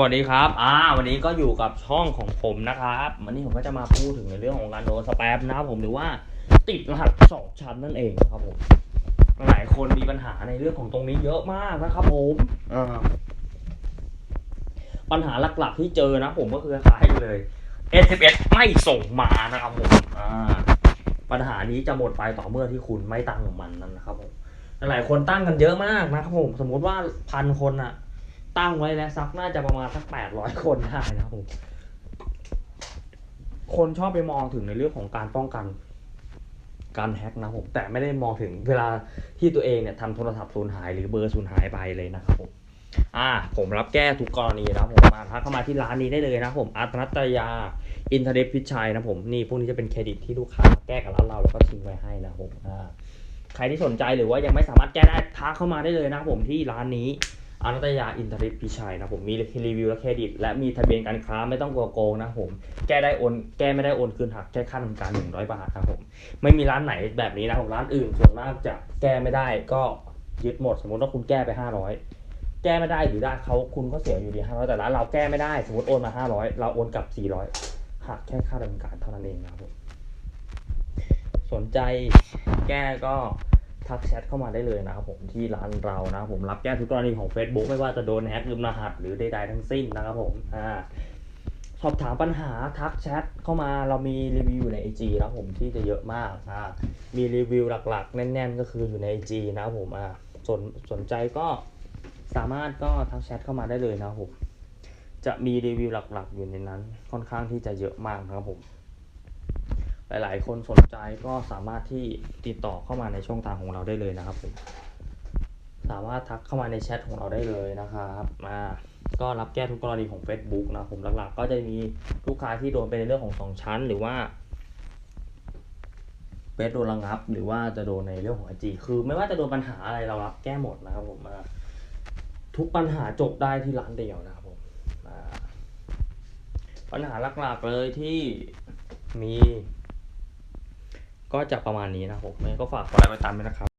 วัสดีครับ อ่า วันนี้ก็อยู่กับช่องของผมนะครับ วันนี้ผมก็จะมาพูดถึงในเรื่องของการโดนสแปมนะครับผมหรือว่าติดรหัสสองชั้นนั่นเองนะครับผม หลายคนมีปัญหาในเรื่องของตรงนี้เยอะมากนะครับผมอ่าปัญหาหลักๆที่เจอนะผมก็คือคล้ายกันเลย S11 ไม่ส่งมานะครับผม อ่า ปัญหานี้จะหมดไปต่อเมื่อที่คุณไม่ตั้งมันนั่นนะครับผม หลายคนตั้งกันเยอะมากนะครับผม สมมติว่าพันคนอะ ตั้งไว้แล้วซักน่าจะประมาณสักแปดร้อยคนได้นะผมคนชอบไปมองถึงในเรื่องของการป้องกัน การแฮ็กนะผมแต่ไม่ได้มองถึงเวลาที่ตัวเองเนี่ยทำโทรศัพท์สูญหายหรือเบอร์สูญหายไปเลยนะครับผมอ่า ผมรับแก้ทุกกรณีนะผมมาทักเข้ามาที่ร้านนี้ได้เลยนะผมอาร์ตนัตยาอินเทอร์เน็ตพิชัยนะผมนี่พวกนี้จะเป็นเครดิตที่ลูกค้าแก้กับร้านเราแล้วก็ทิ้งไว้ให้นะผมอ่าใครที่สนใจหรือว่ายังไม่สามารถแก้ได้ทักเข้ามาได้เลยนะผมที่ร้านนี้ อนัตยาอินทร์เน็ตพิชัยนะผมมีรีวิวและเครดิต และมีทะเบียนการค้าไม่ต้องกลัวโกงนะผม แก้ได้โอนแก้ไม่ได้โอนคืนหักแค่ค่าทำการ 100 บาทครับผมไม่มีร้านไหนแบบนี้นะผมร้านอื่นส่วนมากจะแก้ไม่ได้ก็ยึดหมด สมมติว่าคุณแก้ไป 500 แก้ไม่ได้หรือได้เขาคุณก็เสียอยู่ดี500แต่ร้านเราแก้ไม่ได้สมมติโอนมา 500 เราโอนกลับ 400 หักแค่ค่าดำเนินการเท่านั้นเองนะครับผมสนใจแก้ก็ ทักแชทเข้ามาได้เลยนะครับผมที่ร้านเรานะครับผมรับแก้ทุกกรณีของ Facebook ไม่ว่าจะโดนแฮกลืมรหัสหรือใดๆทั้งสิ้นนะครับผมอ่าสอบถามปัญหาทักแชทเข้ามาเรามีรีวิวอยู่ใน IG นะครับผมที่จะเยอะมากอ่ามีรีวิวหลักๆ แน่น ๆ ก็คืออยู่ใน IG นะครับผมอ่าสนสนใจก็สามารถก็ทักแชทเข้ามาได้เลยนะครับผมจะมีรีวิวหลักๆ อยู่ในนั้น ค่อนข้างที่จะเยอะมากนะครับผม หลายๆ คนสนใจก็สามารถที่ติดต่อเข้ามาในช่องทางของเราได้เลยนะครับผมสามารถทักเข้ามาในแชทของเราได้เลยนะครับมาก็รับแก้ทุกกรณีของ Facebook นะครับผมหลักๆ ก็จะมีลูกค้าที่โดนเป็นในเรื่องของสองชั้น หรือว่าเฟซโดนระงับ หรือว่าจะโดนในเรื่องของไอจีคือ ไม่ว่าจะโดนปัญหาอะไรเรารับแก้หมดนะครับผมมาทุกปัญหาจบได้ที่ร้านเดียวนะครับผมอ่าปัญหาหลักๆเลยที่มี ก็จะประมาณนี้นะครับผมงั้นก็ฝากกดไลค์กดติดตามด้วยนะครับ